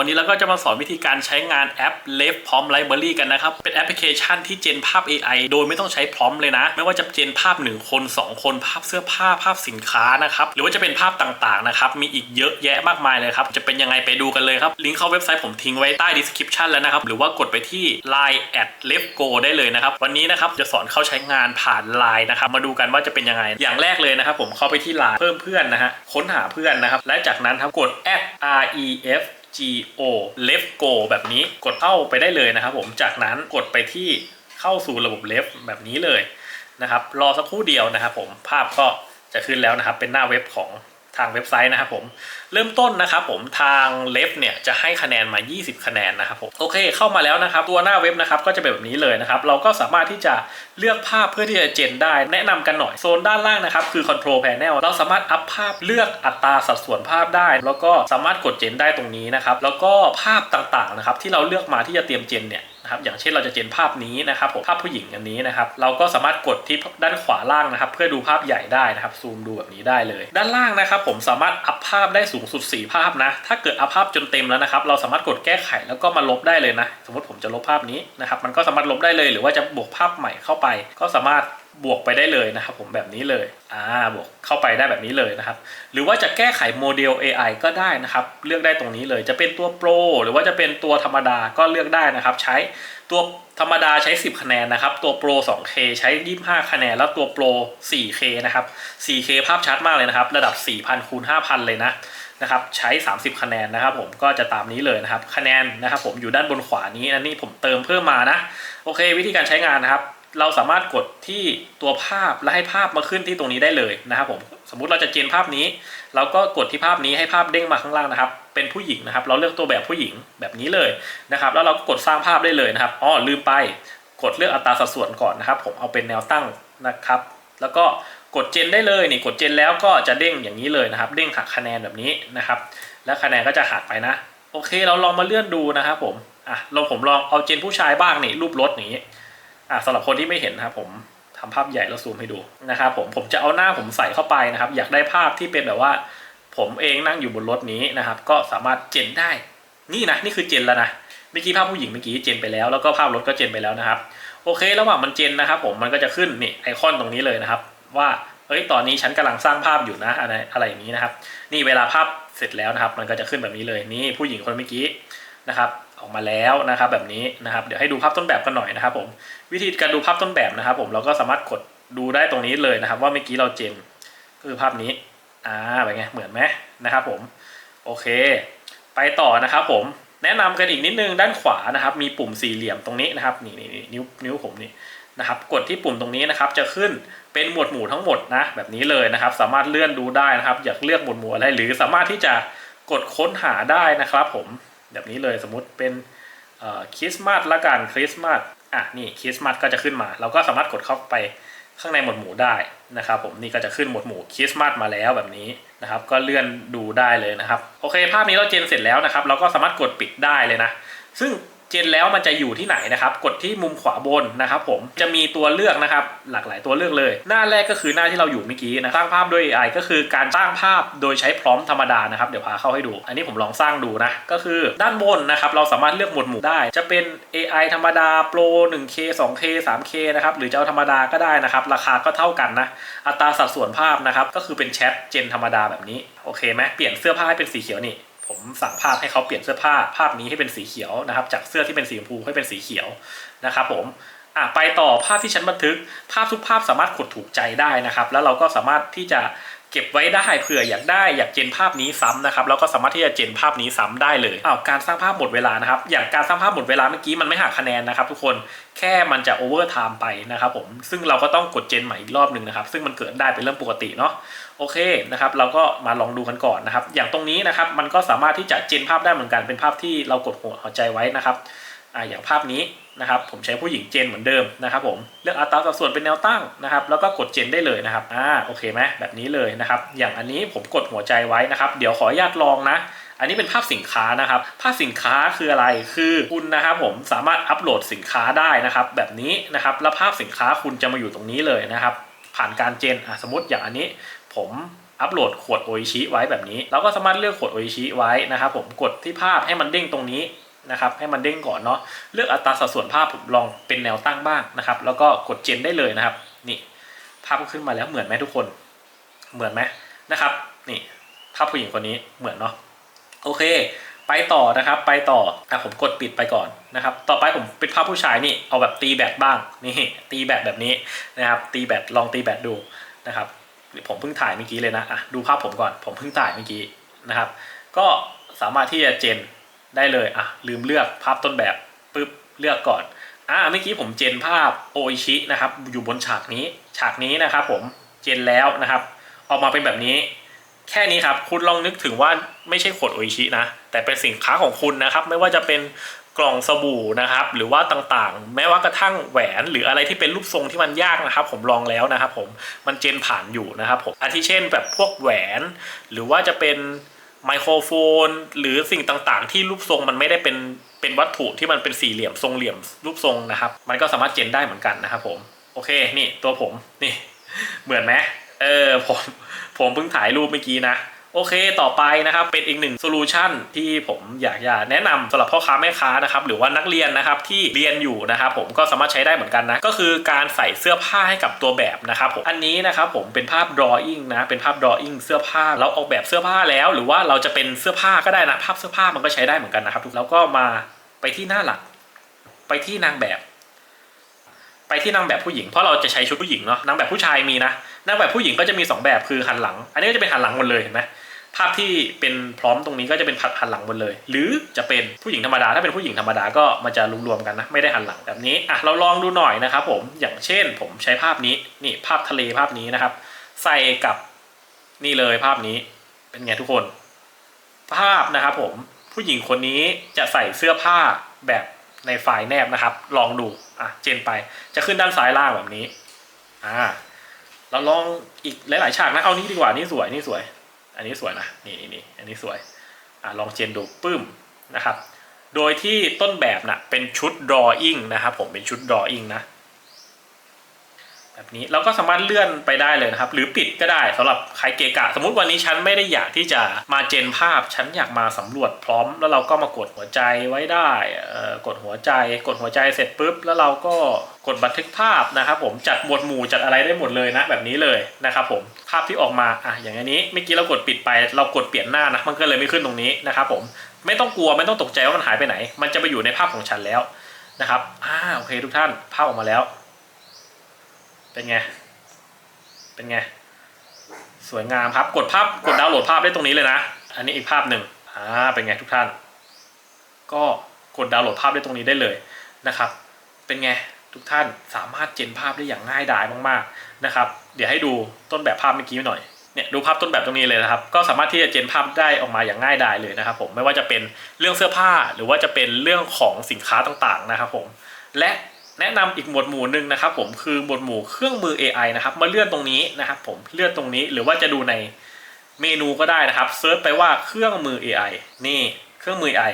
วันนี้เราก็จะมาสอนวิธีการใช้งานแอป l e f พร้อม Library กันนะครับ เป็นแอปพลิเคชันที่เจนภาพ AI โดยไม่ต้องใช้พร้อมเลยนะ ไม่ว่าจะเจนภาพ 1 คน 2 คนภาพเสื้อผ้าภาพสินค้านะครับ หรือว่าจะเป็นภาพต่างๆนะครับ มีอีกเยอะแยะมากมายเลยครับ จะเป็นยังไงไปดูกันเลยครับ ลิงก์เข้าเว็บไซต์ผมทิ้งไว้ใต้ description แล้วนะครับ หรือว่ากดไปที่ line at l e f go ได้เลยนะครับ วันนี้นะครับจะสอนเข้าใช้งานผ่าน line นะครับ มาดูกันว่าจะเป็นยังไง อย่างแรกเลยนะครับผมเข้าไปที่ line เพิ่มเพื่อนนะฮะ ค้นหาเพื่อนนะครับ และจากนั้นครับกด add ref go left go แบบนี้กดเข้าไปได้เลยนะครับ ผมจากนั้นกดไปที่เข้าสู่ระบบ left แบบนี้เลยนะครับ รอสักครู่เดียวนะครับ ผมภาพก็จะขึ้นแล้วนะครับ เป็นหน้าเว็บของทางเว็บไซต์นะครับผมเริ่มต้นนะครับผมทางเล็บเนี่ยจะให้คะแนนมา 20 คะแนนนะครับผมโอเคเข้ามาแล้วนะครับ ตัวหน้าเว็บนะครับก็จะเป็นแบบนี้เลยนะครับ เราก็สามารถที่จะเลือกภาพเพื่อที่จะเจนได้ แนะนำกันหน่อยโซนด้านล่างนะครับคือ Control Panel เราสามารถอัพภาพเลือกอัตราสัดส่วนภาพได้ แล้วก็สามารถกดเจนได้ตรงนี้นะครับแล้วก็ภาพต่างๆนะครับที่เราเลือกมาที่จะเตรียมเจนเนี่ยนะครับอย่างเช่นเราจะเจนภาพนี้นะครับผมภาพผู้หญิงอันนี้นะครับเราก็สามารถกดที่ด้านขวาล่างนะครับ เพื่อดูภาพใหญ่ได้นะครับซูมดูแบบนี้ได้เลย ด้านล่างนะครับผมสามารถอัพภาพได้สูงสุด 4 ภาพนะ ถ้าเกิดอัพภาพจนเต็มแล้วนะครับ เราสามารถกดแก้ไขแล้วก็มาลบได้เลยนะ สมมติผมจะลบภาพนี้นะครับ มันก็สามารถลบได้เลย หรือว่าจะบวกภาพใหม่เข้าไป ก็สามารถบวกไปได้เลยนะครับผมแบบนี้เลย อ่า บวกเข้าไปได้แบบนี้เลยนะครับ หรือว่าจะแก้ไขโมเดล AI ก็ได้นะครับ เลือกได้ตรงนี้เลย จะเป็นตัวโปรหรือว่าจะเป็นตัวธรรมดาก็เลือกได้นะครับ ใช้ตัวธรรมดาใช้ 10 คะแนนนะครับ ตัวโปร 2K ใช้ 25 คะแนน แล้วตัวโปร 4K นะครับ 4K ภาพชัดมากเลยนะครับ ระดับ 4,000คูณ5,000 เลยนะ นะครับใช้ 30 คะแนนนะครับผมก็จะตามนี้เลยนะครับคะแนนนะครับผมอยู่ด้านบนขวานี้นะนี่ผมเติมเพิ่มมานะโอเค วิธีการใช้งานนะครับ เราสามารถกดที่ตัวภาพและให้ภาพมาขึ้นที่ตรงนี้ได้เลยนะครับผมสมมุติเราจะเจนภาพนี้ เราก็กดที่ภาพนี้ให้ภาพเด้งมาข้างล่างนะครับ เป็นผู้หญิงนะครับ เราเลือกตัวแบบผู้หญิงแบบนี้เลยนะครับ แล้วเราก็กดสร้างภาพได้เลยนะครับอ๋อลืมไปกดเลือกอัตราสัดส่วนก่อนนะครับ ผมเอาเป็นแนวตั้งนะครับ แล้วก็ กดเจนได้เลยนี่กดเจนแล้วก็จะเด้งอย่างนี้เลยนะครับ เด้งหักคะแนนแบบนี้นะครับ แล้วคะแนนก็จะหักไปนะ โอเคเราลองมาเลื่อนดูนะครับผมอะลองผมลองเอาเจนผู้ชายบ้างนี่รูปรถนี้อะสำหรับคนที่ไม่เห็นนะครับผมทำภาพใหญ่แล้วซูมให้ดูนะครับผมผมจะเอาหน้าผมใส่เข้าไปนะครับ อยากได้ภาพที่เป็นแบบว่า ผมเองนั่งอยู่บนรถนี้นะครับ ก็สามารถเจนได้ นี่นะนี่คือเจนแล้วนะเมื่อกี้ภาพผู้หญิงเมื่อกี้เจนไปแล้วแล้วก็ภาพรถก็เจนไปแล้วนะครับ โอเค ระหว่างมันเจนนะครับ ผมมันก็จะขึ้นนี่ไอคอนตรงนี้เลยนะครับ ว่าเฮ้ยตอนนี้ฉันกำลังสร้างภาพอยู่นะอะไรอะไรอย่างนี้นะครับ นี่เวลาภาพเสร็จแล้วนะครับ มันก็จะขึ้นแบบนี้เลยนี่ผู้หญิงคนเมื่อกี้นะครับออกมาแล้วนะครับแบบนี้นะครับ เดี๋ยวให้ดูภาพต้นแบบกันหน่อยนะครับ ผมวิธีการดูภาพต้นแบบนะครับ ผมเราก็สามารถกดดูได้ตรงนี้เลยนะครับ ว่าเมื่อกี้เราเจนคือภาพนี้อ่าเป็นไงเหมือนไหมนะครับ ผมโอเค ไปต่อนะครับ ผมแนะนำกันอีกนิดนึงด้านขวานะครับ มีปุ่มสี่เหลี่ยมตรงนี้นะครับนี่นี่นี่นิ้วนิ้วผมนี่ นะครับ กดที่ปุ่มตรงนี้นะครับจะขึ้นเป็นหมวดหมู่ทั้งหมดนะแบบนี้เลยนะครับ สามารถเลื่อนดูได้นะครับ อยากเลือกหมวดหมู่อะไร หรือสามารถที่จะกดค้นหาได้นะครับ ผมแบบนี้เลยสมมุติเป็นคริสต์มาสละกันคริสต์มาสอะนี่คริสต์มาสก็จะขึ้นมา เราก็สามารถกดเข้าไปข้างในหมวดหมู่ได้นะครับผมนี่ก็จะขึ้นหมวดหมู่คริสต์มาสมาแล้วแบบนี้นะครับ ก็เลื่อนดูได้เลยนะครับ โอเค ภาพนี้เราเจนเสร็จแล้วนะครับ เราก็สามารถกดปิดได้เลยนะ ซึ่ง เจนแล้วมันจะอยู่ที่ไหนนะครับ กดที่มุมขวาบนนะครับผมจะมีตัวเลือกนะครับ หลากหลายตัวเลือกเลย หน้าแรกก็คือหน้าที่เราอยู่เมื่อกี้นะสร้างภาพด้วย AI ก็คือการสร้างภาพโดยใช้พร้อมธรรมดานะครับ เดี๋ยวพาเข้าให้ดู อันนี้ผมลองสร้างดูนะ ก็คือด้านบนนะครับ เราสามารถเลือกหมวดหมู่ได้ จะเป็น AI ธรรมดา Pro 1K 2K 3K นะครับ หรือจะเอาธรรมดาก็ได้นะครับ ราคาก็เท่ากันนะ อัตราสัดส่วนภาพนะครับ ก็คือเป็นแชทเจนธรรมดาแบบนี้ โอเคไหมเปลี่ยนเสื้อผ้าให้เป็นสีเขียวนี่ ผมสั่งภาพให้เขาเปลี่ยนเสื้อผ้าภาพนี้ให้เป็นสีเขียวนะครับ จากเสื้อที่เป็นสีชมพูให้เป็นสีเขียวนะครับ ผมอะไปต่อภาพที่ฉันบันทึก ภาพทุกภาพสามารถกดถูกใจได้นะครับ แล้วเราก็สามารถที่จะ เก็บไว้ได้เผื่ออยากได้อยากเจนภาพนี้ซ้ำนะครับแล้วก็สามารถที่จะเจนภาพนี้ซ้ำได้เลยอ้าวการสร้างภาพหมดเวลานะครับ อย่างการสร้างภาพหมดเวลาเมื่อกี้มันไม่หักคะแนนนะครับ ทุกคนแค่มันจะโอเวอร์ไทม์ไปนะครับผมซึ่งเราก็ต้องกดเจนใหม่อีกรอบหนึ่งนะครับ ซึ่งมันเกิดได้เป็นเรื่องปกติเนาะโอเคนะครับ เราก็มาลองดูกันก่อนนะครับ อย่างตรงนี้นะครับ มันก็สามารถที่จะเจนภาพได้เหมือนกันเป็นภาพที่เรากดหัวใจไว้นะครับ อ่าอย่างภาพนี้นะครับผมใช้ผู้หญิงเจนเหมือนเดิมนะครับผมเลือกอัตราสัดส่วนเป็นแนวตั้งนะครับแล้วก็กดเจนได้เลยนะครับอ่าโอเคไหมแบบนี้เลยนะครับอย่างอันนี้ผมกดหัวใจไว้นะครับ เดี๋ยวขออนุญาตลองนะอันนี้เป็นภาพสินค้านะครับ ภาพสินค้าคืออะไร คือคุณนะครับผมสามารถอัปโหลดสินค้าได้นะครับ แบบนี้นะครับ แล้วภาพสินค้าคุณจะมาอยู่ตรงนี้เลยนะครับ ผ่านการเจนอะสมมติอย่างอันนี้ ผมอัปโหลดขวดโออิชิไว้แบบนี้ เราก็สามารถเลือกขวดโออิชิไว้นะครับ ผมกดที่ภาพให้มันเด้งตรงนี้ นะครับให้มันเด้งก่อนเนาะเลือกอัตราสัดส่วนภาพผมลองเป็นแนวตั้งบ้างนะครับ แล้วก็กดเจนได้เลยนะครับ นี่ภาพก็ขึ้นมาแล้วเหมือนไหมทุกคน เหมือนไหมนะครับ นี่ภาพผู้หญิงคนนี้เหมือนเนาะโอเค ไปต่อนะครับ ไปต่ออะผมกดปิดไปก่อนนะครับ ต่อไปผมเป็นภาพผู้ชายนี่เอาแบบตีแบตบ้างนี่ตีแบตแบบนี้นะครับ ตีแบตลองตีแบตดูนะครับผมเพิ่งถ่ายเมื่อกี้เลยนะอะดูภาพผมก่อนผมเพิ่งถ่ายเมื่อกี้นะครับ ก็สามารถที่จะเจน ได้เลยอะลืมเลือกภาพต้นแบบปุ๊บเลือกก่อนอะเมื่อกี้ผมเจนภาพโออิชินะครับ อยู่บนฉากนี้ฉากนี้นะครับ ผมเจนแล้วนะครับ ออกมาเป็นแบบนี้ แค่นี้ครับคุณลองนึกถึงว่าไม่ใช่ขวดโออิชินะแต่เป็นสินค้าของคุณนะครับ ไม่ว่าจะเป็นกล่องสบู่นะครับ หรือว่าต่างๆ แม้ว่ากระทั่งแหวนหรืออะไรที่เป็นรูปทรงที่มันยากนะครับ ผมลองแล้วนะครับ ผมมันเจนผ่านอยู่นะครับ ผมอาทิเช่นแบบพวกแหวน หรือว่าจะเป็น ไมโครโฟน หรือสิ่งต่างๆ ที่รูปทรงมันไม่ได้เป็นเป็นวัตถุที่มันเป็นสี่เหลี่ยมทรงเหลี่ยมรูปทรงนะครับ มันก็สามารถเจนได้เหมือนกันนะครับผมโอเคนี่ตัวผมนี่ เหมือนไหมเออผมผมเพิ่งถ่ายรูปเมื่อกี้นะ โอเคต่อไปนะครับเป็นอีกหนึ่งโซลูชันที่ผมอยากจะแนะนำสำหรับพ่อค้าแม่ค้านะครับหรือว่านักเรียนนะครับที่เรียนอยู่นะครับผมก็สามารถใช้ได้เหมือนกันนะก็คือการใส่เสื้อผ้าให้กับตัวแบบนะครับผมอันนี้นะครับผมเป็นภาพ drawing นะเป็นภาพ drawing เสื้อผ้าเราออกแบบเสื้อผ้าแล้ว หรือว่าเราจะเป็นเสื้อผ้าก็ได้นะภาพเสื้อผ้ามันก็ใช้ได้เหมือนกันนะครับแล้วก็มาไปที่หน้าหลัก ไปที่นางแบบ ไปที่นางแบบผู้หญิง เพราะเราจะใช้ชุดผู้หญิงเนาะนางแบบผู้ชายมีนะ นางแบบผู้หญิงก็จะมีสองแบบคือหันหลัง อันนี้ก็จะเป็นหันหลังหมดเลยเห็นไหมภาพที่เป็นพร้อมตรงนี้ก็จะเป็นผัดหันหลังหมดเลย หรือจะเป็นผู้หญิงธรรมดา ถ้าเป็นผู้หญิงธรรมดาก็มันจะรวมๆกันนะ ไม่ได้หันหลังแบบนี้ อะ เราลองดูหน่อยนะครับผม อย่างเช่นผมใช้ภาพนี้ นี่ภาพทะเลภาพนี้นะครับ ใส่กับนี่เลยภาพนี้ เป็นไงทุกคน ภาพนะครับผม ผู้หญิงคนนี้จะใส่เสื้อผ้าแบบในไฟล์แนบนะครับ ลองดู อะ เจนไป จะขึ้นด้านซ้ายล่างแบบนี้ อ่า เราลองอีกหลาย ๆ ฉากนะเอานี้ดีกว่านี่สวยนี่สวย อันนี้สวยนะนี่นี่นี่อันนี้สวยอ่าลองเจนดูปื้มนะครับ โดยที่ต้นแบบนะ่ะเป็นชุด drawing นะครับผมเป็นชุด drawing นะ แบบนี้เราก็สามารถเลื่อนไปได้เลยนะครับ หรือปิดก็ได้สำหรับใครเกะกะ สมมติวันนี้ฉันไม่ได้อยากที่จะมาเจนภาพ ฉันอยากมาสำรวจพร้อม แล้วเราก็มากดหัวใจไว้ได้กดหัวใจ กดหัวใจเสร็จปุ๊บ แล้วเราก็กดบันทึกภาพนะครับผมจัดหมวดหมู่จัดอะไรได้หมดเลยนะแบบนี้เลยนะครับผมภาพที่ออกมาอะอย่างนนี้เมื่อกี้เรากดปิดไป เรากดเปลี่ยนหน้านะมันก็เลยไม่ขึ้นตรงนี้นะครับผมไม่ต้องกลัวไม่ต้องตกใจว่ามันหายไปไหน มันจะไปอยู่ในภาพของฉันแล้วนะครับอ่าโอเคทุกท่านภาพออกมาแล้ว เป็นไง เป็นไง สวยงามครับ กดภาพ กดดาวน์โหลดภาพได้ตรงนี้เลยนะ อันนี้อีกภาพหนึ่งอ่า เป็นไงทุกท่าน ก็กดดาวน์โหลดภาพได้ตรงนี้ได้เลยนะครับ เป็นไงทุกท่านสามารถเจนภาพได้อย่างง่ายดายมากๆนะครับ เดี๋ยวให้ดูต้นแบบภาพเมื่อกี้หน่อย เนี่ยดูภาพต้นแบบตรงนี้เลยนะครับ ก็สามารถที่จะเจนภาพได้ออกมาอย่างง่ายดายเลยนะครับ ผม ไม่ว่าจะเป็นเรื่องเสื้อผ้า หรือว่าจะเป็นเรื่องของสินค้าต่างๆนะครับ ผม และ แนะนำอีกหมวดหมู่หนึ่งนะครับผมคือหมวดหมู่เครื่องมือ AI นะครับมาเลื่อนตรงนี้นะครับผมเลื่อนตรงนี้หรือว่าจะดูในเมนูก็ได้นะครับเซิร์ชไปว่าเครื่องมือ AI นี่เครื่องมือ AI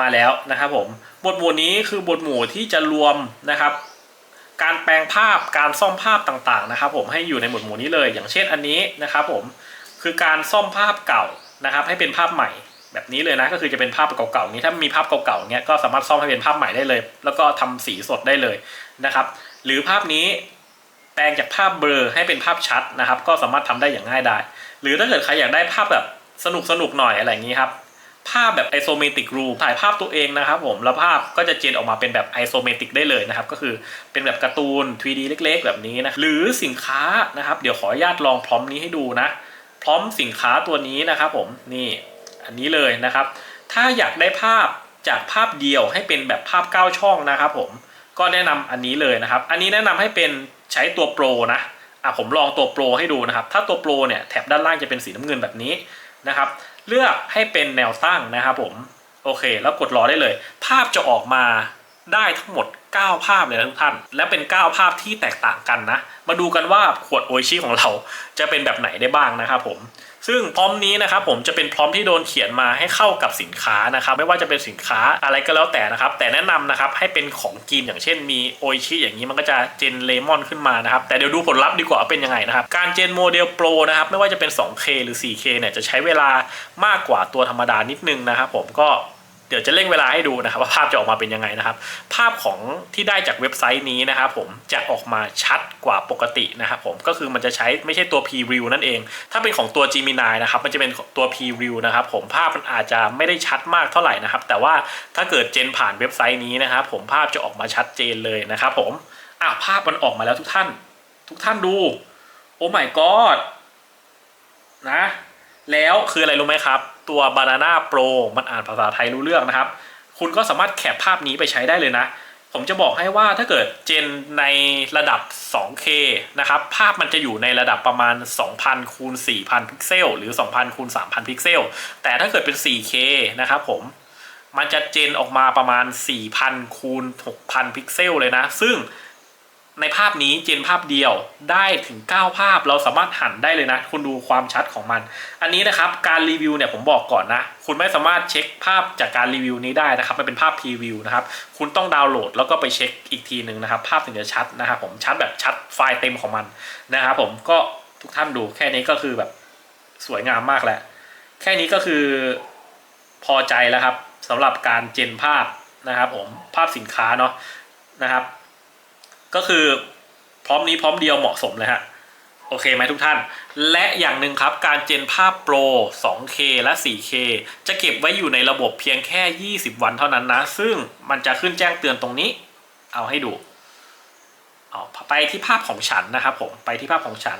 มาแล้วนะครับผมหมวดหมู่นี้คือหมวดหมู่ที่จะรวมนะครับ การแปลงภาพการซ่อมภาพต่างๆนะครับ ผมให้อยู่ในหมวดหมู่นี้เลย อย่างเช่นอันนี้นะครับ ผมคือการซ่อมภาพเก่านะครับ ให้เป็นภาพใหม่ แบบนี้เลยนะก็คือจะเป็นภาพเก่าๆนี้ถ้ามีภาพเก่าๆเนี้ยก็สามารถซ่อมให้เป็นภาพใหม่ได้เลย แล้วก็ทำสีสดได้เลยนะครับ หรือภาพนี้แปลงจากภาพเบลอให้เป็นภาพชัดนะครับ ก็สามารถทำได้อย่างง่ายดายหรือถ้าเกิดใครอยากได้ภาพแบบสนุกสนุกๆหน่อยอะไรอย่างนี้ครับภาพแบบ isometric room ถ่ายภาพตัวเองนะครับผมแล้วภาพก็จะเจนออกมาเป็นแบบ isometric ได้เลยนะครับ ก็คือเป็นแบบการ์ตูน 3D เล็ก ๆ แบบนี้นะหรือสินค้านะครับ เดี๋ยวขออนุญาตลองพร้อมนี้ให้ดูนะ พร้อมสินค้าตัวนี้นะครับผมนี่ อันนี้เลยนะครับ ถ้าอยากได้ภาพจากภาพเดียวให้เป็นแบบภาพ 9 ช่องนะครับผมก็แนะนำอันนี้เลยนะครับ อันนี้แนะนำให้เป็นใช้ตัวโปรนะอะผมลองตัวโปรให้ดูนะครับ ถ้าตัวโปรเนี่ยแถบด้านล่างจะเป็นสีน้ำเงินแบบนี้นะครับ เลือกให้เป็นแนวตั้งนะครับผม โอเค แล้วกดรอได้เลย ภาพจะออกมา ได้ทั้งหมด 9 ภาพเลยนะทุกท่าน และเป็น 9 ภาพที่แตกต่างกันนะ มาดูกันว่าขวดโอชิของเราจะเป็นแบบไหนได้บ้างนะครับผมซึ่งพร้อมนี้นะครับผมจะเป็นพร้อมที่โดนเขียนมาให้เข้ากับสินค้านะครับไม่ว่าจะเป็นสินค้าอะไรก็แล้วแต่นะครับ แต่แนะนำนะครับให้เป็นของกินอย่างเช่นมีโอชิอย่างนี้มันก็จะเจนเลมอนขึ้นมานะครับแต่เดี๋ยวดูผลลัพธ์ดีกว่าเป็นยังไงนะครับการเจนโมเดลโปรนะครับไม่ว่าจะเป็น 2K หรือ 4K เนี่ยจะใช้เวลามากกว่าตัวธรรมดานิดนึงนะครับผมก็ เดี๋ยวจะเร่งเวลาให้ดูนะครับว่าภาพจะออกมาเป็นยังไงนะครับ ภาพของที่ได้จากเว็บไซต์นี้นะครับผมจะออกมาชัดกว่าปกตินะครับผมก็คือมันจะใช้ไม่ใช่ตัว P-View นั่นเอง ถ้าเป็นของตัว Gemini นะครับมันจะเป็นตัว P-View นะครับผมภาพมันอาจจะไม่ได้ชัดมากเท่าไหร่นะครับ แต่ว่าถ้าเกิดเจนผ่านเว็บไซต์นี้นะครับผมภาพจะออกมาชัดเจนเลยนะครับผมอะภาพมันออกมาแล้วทุกท่าน ทุกท่านดู โอ้ my god นะ แล้วคืออะไรรู้ไหมครับ ตัว Banana Pro มันอ่านภาษาไทยรู้เรื่องนะครับ คุณก็สามารถแคปภาพนี้ไปใช้ได้เลยนะ ผมจะบอกให้ว่าถ้าเกิดเจนในระดับ 2K นะครับ ภาพมันจะอยู่ในระดับประมาณ 2,000คูณ4,000 พิกเซล หรือ 2,000คูณ3,000 พิกเซล แต่ถ้าเกิดเป็น 4K นะครับผมมันจะเจนออกมาประมาณ 4,000คูณ6,000 พิกเซลเลยนะ ซึ่ง ในภาพนี้เจนภาพเดียวได้ถึง 9 ภาพเราสามารถหันได้เลยนะ คุณดูความชัดของมัน อันนี้นะครับการรีวิวเนี่ยผมบอกก่อนนะ คุณไม่สามารถเช็คภาพจากการรีวิวนี้ได้นะครับมันเป็นภาพพรีวิวนะครับคุณต้องดาวน์โหลดแล้วก็ไปเช็คอีกทีหนึ่งนะครับ ภาพถึงจะชัดนะครับผมชัดแบบชัดไฟล์เต็มของมันนะครับผมก็ทุกท่านดูแค่นี้ก็คือแบบสวยงามมากแล้วแค่นี้ก็คือพอใจแล้วครับสำหรับการเจนภาพนะครับผมภาพสินค้าเนาะนะครับ ก็คือพร้อมนี้พร้อมเดียวเหมาะสมเลยฮะโอเคไหมทุกท่าน และอย่างหนึ่งครับการเจนภาพโปร 2K และ 4K จะเก็บไว้อยู่ในระบบเพียงแค่ 20 วันเท่านั้นนะ ซึ่งมันจะขึ้นแจ้งเตือนตรงนี้ เอาให้ดูเอาไปที่ภาพของฉันนะครับผมไปที่ภาพของฉัน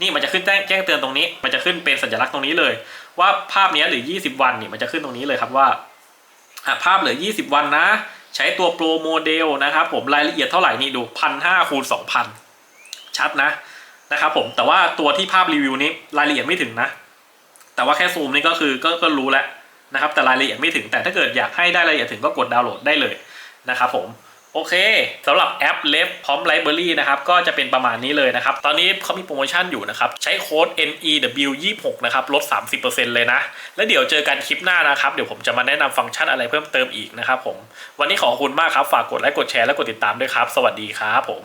นี่มันจะขึ้นแจ้งแจ้งเตือนตรงนี้ มันจะขึ้นเป็นสัญลักษณ์ตรงนี้เลย ว่าภาพนี้หรือ 20 วันนี่มันจะขึ้นตรงนี้เลยครับว่าภาพเหลือ 20 วันนะ ใช้ตัวโปรโมเดลนะครับผมรายละเอียดเท่าไหร่นี่ดูพันห้าคูณสองพันชัดนะนะครับผมแต่ว่าตัวที่ภาพรีวิวนี้รายละเอียดไม่ถึงนะ แต่ว่าแค่ซูมนี่ก็คือก็ก็รู้แล้วนะครับแต่รายละเอียดไม่ถึงแต่ถ้าเกิดอยากให้ได้รายละเอียดถึงก็กดดาวน์โหลดได้เลยนะครับผม โอเคสำหรับแอปเล็บพร้อมไลบรารีนะครับก็จะเป็นประมาณนี้เลยนะครับ ตอนนี้เขามีโปรโมชั่นอยู่นะครับ ใช้โค้ด NEW26 นะครับลด 30%เลยนะ แล้วเดี๋ยวเจอกันคลิปหน้านะครับ เดี๋ยวผมจะมาแนะนำฟังก์ชันอะไรเพิ่มเติมอีกนะครับผม วันนี้ขอบคุณมากครับ ฝากกดไลค์กดแชร์และกดติดตามด้วยครับ สวัสดีครับผม